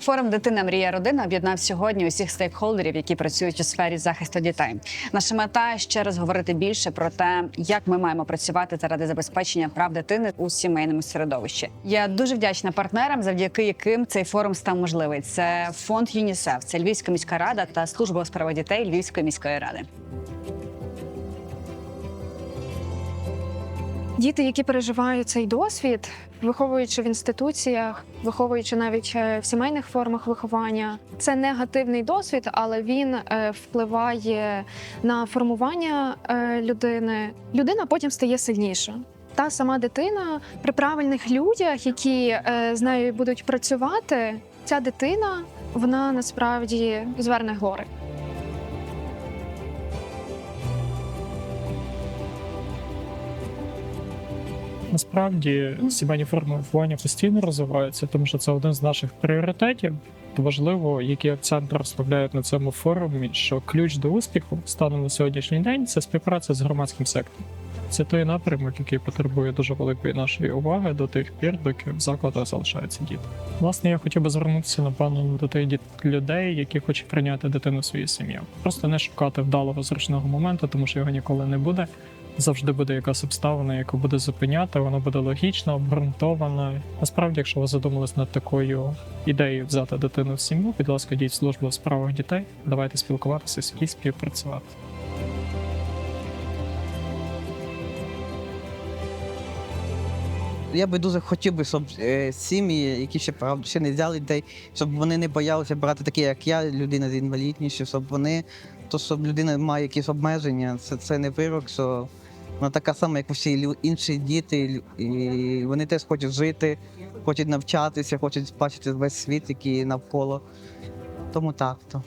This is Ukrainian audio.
Форум Дитина мрія родина об'єднав сьогодні усіх стейкхолдерів, які працюють у сфері захисту дітей. Наша мета ще раз говорити більше про те, як ми маємо працювати заради забезпечення прав дитини у сімейному середовищі. Я дуже вдячна партнерам, завдяки яким цей форум став можливий. Це фонд ЮНІСЕФ, це Львівська міська рада та служба у справах дітей Львівської міської ради. Діти, які переживають цей досвід, виховуючи в інституціях, виховуючи навіть е, в сімейних формах виховання, це негативний досвід, але він е, впливає на формування е, людини. Людина потім стає сильніша. Та сама дитина при правильних людях, які з нею будуть працювати, ця дитина вона насправді зверне гори. Насправді сімейні форми виховання постійно розвиваються, тому що це один з наших пріоритетів. Важливо, який акцент розставляють на цьому форумі, що ключ до успіху станом на сьогоднішній день це співпраця з громадським сектором. Це той напрямок, який потребує дуже великої нашої уваги до тих пір, доки в закладах залишаються діти. Власне, я хотів би звернутися напевно до тих діт- людей, які хочуть прийняти дитину в свою сім'ю. Просто не шукати вдалого зручного моменту, тому що його ніколи не буде. Завжди буде якась обставина, яку буде зупиняти, вона буде логічна, обґрунтована. Насправді, якщо ви задумались над такою ідеєю взяти дитину в сім'ю, будь ласка, йдіть в службу у справах дітей, давайте спілкуватися і співпрацювати. Я би дуже хотів би, щоб е, сім'ї, які ще правда ще не взяли дітей, щоб вони не боялися брати такі, як я, людина з інвалідністю, щоб вони, то щоб людина має якісь обмеження, це, це не вирок, що вона така сама, як усі інші діти, і вони теж хочуть жити, хочуть навчатися, хочуть бачити весь світ, який навколо. Тому так. То.